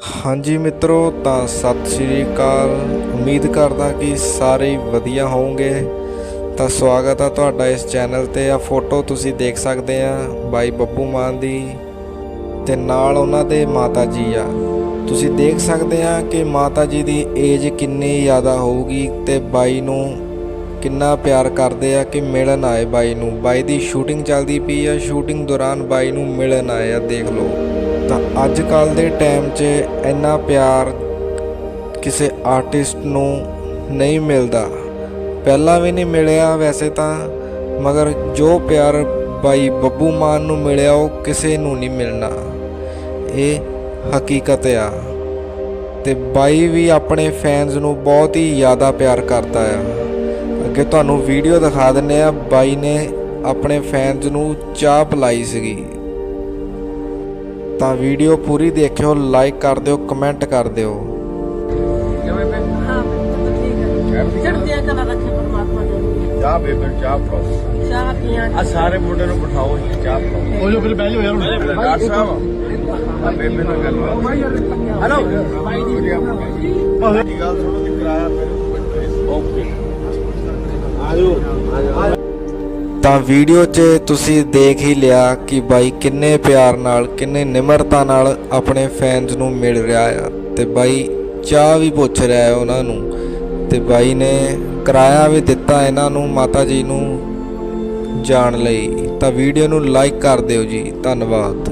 ਹਾਂਜੀ ਮਿੱਤਰੋ, ਤਾਂ ਸਤਿ ਸ਼੍ਰੀ ਅਕਾਲ। ਉਮੀਦ ਕਰਦਾ ਕਿ ਸਾਰੇ ਵਧੀਆ ਹੋਵੋਗੇ। ਤਾਂ ਸਵਾਗਤ ਆ ਤੁਹਾਡਾ ਇਸ ਚੈਨਲ ਤੇ। ਆ ਫੋਟੋ ਤੁਸੀਂ ਦੇਖ ਸਕਦੇ ਆ ਬਾਈ ਬੱਬੂ ਮਾਨ ਦੀ ਤੇ ਨਾਲ ਉਹਨਾਂ ਦੇ ਮਾਤਾ ਜੀ ਆ। ਤੁਸੀਂ ਦੇਖ ਸਕਦੇ ਆ ਕਿ ਮਾਤਾ ਜੀ ਦੀ ਏਜ ਕਿੰਨੀ ਜ਼ਿਆਦਾ ਹੋਊਗੀ ਤੇ ਬਾਈ ਨੂੰ ਕਿੰਨਾ ਪਿਆਰ ਕਰਦੇ ਆ ਕਿ ਮਿਲਣ ਆਏ ਬਾਈ ਨੂੰ। ਬਾਈ ਦੀ ਸ਼ੂਟਿੰਗ ਚੱਲਦੀ ਪਈ ਆ। ਸ਼ੂਟਿੰਗ ਦੌਰਾਨ ਬਾਈ ਨੂੰ ਮਿਲਣ ਆਏ ਆ, ਦੇਖ ਲਓ। ਤਾਂ ਅੱਜ ਕੱਲ ਦੇ ਟਾਈਮ 'ਚ ਇੰਨਾ ਪਿਆਰ ਕਿਸੇ ਆਰਟਿਸਟ ਨੂੰ ਨਹੀਂ ਮਿਲਦਾ। ਪਹਿਲਾਂ ਵੀ ਨਹੀਂ ਮਿਲਿਆ ਵੈਸੇ ਤਾਂ, ਮਗਰ ਜੋ ਪਿਆਰ ਬਾਈ ਬੱਬੂ ਮਾਨ ਨੂੰ ਮਿਲਿਆ ਉਹ ਕਿਸੇ ਨੂੰ ਨਹੀਂ ਮਿਲਣਾ। ਇਹ ਹਕੀਕਤ ਆ। ਤੇ ਬਾਈ ਵੀ ਆਪਣੇ ਫੈਨਸ ਨੂੰ ਬਹੁਤ ਹੀ ਜ਼ਿਆਦਾ ਪਿਆਰ ਕਰਦਾ ਆ। ਅੱਗੇ ਤੁਹਾਨੂੰ ਵੀਡੀਓ ਦਿਖਾ ਦਿੰਨੇ ਆ, ਬਾਈ ਨੇ ਆਪਣੇ ਫੈਨਸ ਨੂੰ ਚਾਹ ਪਿਲਾਈ ਸੀਗੀ। ਤਾਂ ਵੀਡੀਓ ਪੂਰੀ ਦੇਖਿਓ ਲਾਈਕ ਕਰ ਦਿਓ ਕਮੈਂਟ ਕਰ ਦਿਓ। ਹਾਂ ਬਿਲਕੁਲ ਠੀਕ ਹੈ। ਚੜ੍ਹਦੀਆਂ ਕਲਾ ਰੱਖੇ ਪਰਮਾਤਮਾ ਜੀ ਚਾਹ ਬੇਬੇ ਚਾਹ ਫੜੋ ਚਾਹ ਪੀਆਂ ਆ ਸਾਰੇ ਮੁੰਡੇ ਨੂੰ ਬਿਠਾਓ ਜੀ ਚਾਹ ਫੜਾਓ ਉਹ ਜੋ ਫਿਰ ਬਹਿ ਜਾਓ ਯਾਰ ਹੁਣ। ਡਾਕਟਰ ਸਾਹਿਬ। ਆ ਬੇਬੇ ਨਾਲ ਗੱਲ ਹੈਲੋ ਕੀ ਗੱਲ ਸੁਣੋ ਤੇ ਕਰਾਇਆ ਫਿਰ ਓਕੇ। ਤਾਂ ਵੀਡੀਓ 'ਚ ਤੁਸੀਂ ਦੇਖ ਹੀ ਲਿਆ ਕਿ ਬਾਈ ਕਿੰਨੇ ਪਿਆਰ ਨਾਲ, ਕਿੰਨੇ ਨਿਮਰਤਾ ਨਾਲ ਆਪਣੇ ਫੈਨਸ ਨੂੰ ਮਿਲ ਰਿਹਾ ਆ। ਤੇ ਬਾਈ ਚਾਹ ਵੀ ਪੁੱਛ ਰਿਹਾ ਹੈ ਉਹਨਾਂ ਨੂੰ। ਤੇ ਬਾਈ ਨੇ ਕਿਰਾਇਆ ਵੀ ਦਿੱਤਾ ਇਹਨਾਂ ਨੂੰ ਮਾਤਾ ਜੀ ਨੂੰ ਜਾਣ ਲਈ। ਤਾਂ ਵੀਡੀਓ ਨੂੰ ਲਾਈਕ ਕਰ ਦਿਓ ਜੀ। ਧੰਨਵਾਦ।